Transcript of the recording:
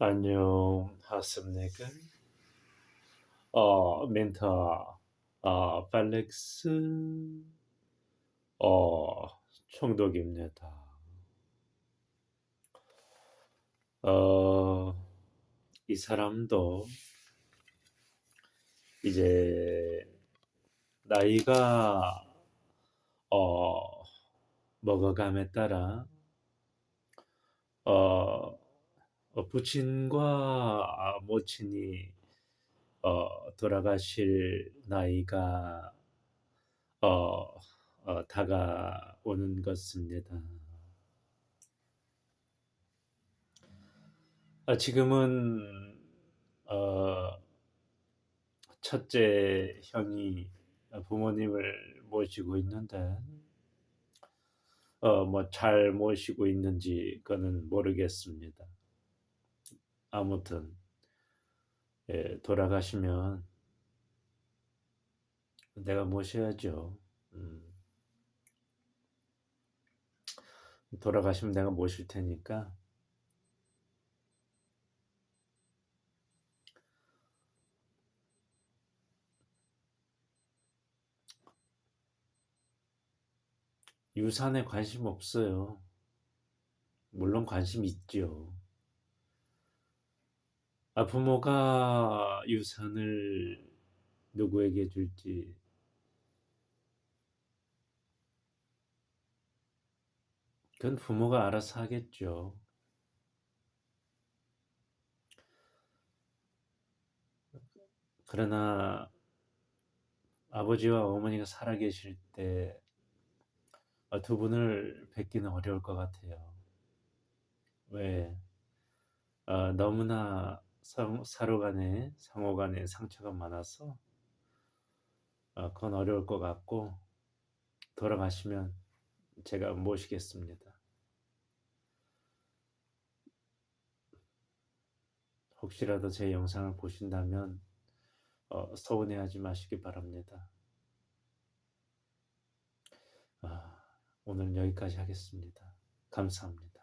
안녕하십니까? 어, 멘터, 어, 팔렉스, 어, 총독입니다. 어, 이 사람도 이제 나이가 어, 먹어감에 따라 어, 어, 부친과 모친이 어, 돌아가실 나이가 어, 어, 다가오는 것입니다. 아, 지금은 어, 첫째 형이 부모님을 모시고 있는데 어, 뭐 잘 모시고 있는지 그거는 모르겠습니다. 아무튼 예, 돌아가시면 내가 모셔야죠. 음, 돌아가시면 내가 모실 테니까 유산에 관심 없어요. 물론 관심 있죠. 아, 부모가 유산을 누구에게 줄지 그건 부모가 알아서 하겠죠. 그러나 아버지와 어머니가 살아계실 때 두 분을 뵙기는 어려울 것 같아요. 왜? 어, 너무나 상, 서로 간에 상호 간에 상처가 많아서 어, 그건 어려울 것 같고 돌아가시면 제가 모시겠습니다. 혹시라도 제 영상을 보신다면 어, 서운해하지 마시기 바랍니다. 아, 오늘은 여기까지 하겠습니다. 감사합니다.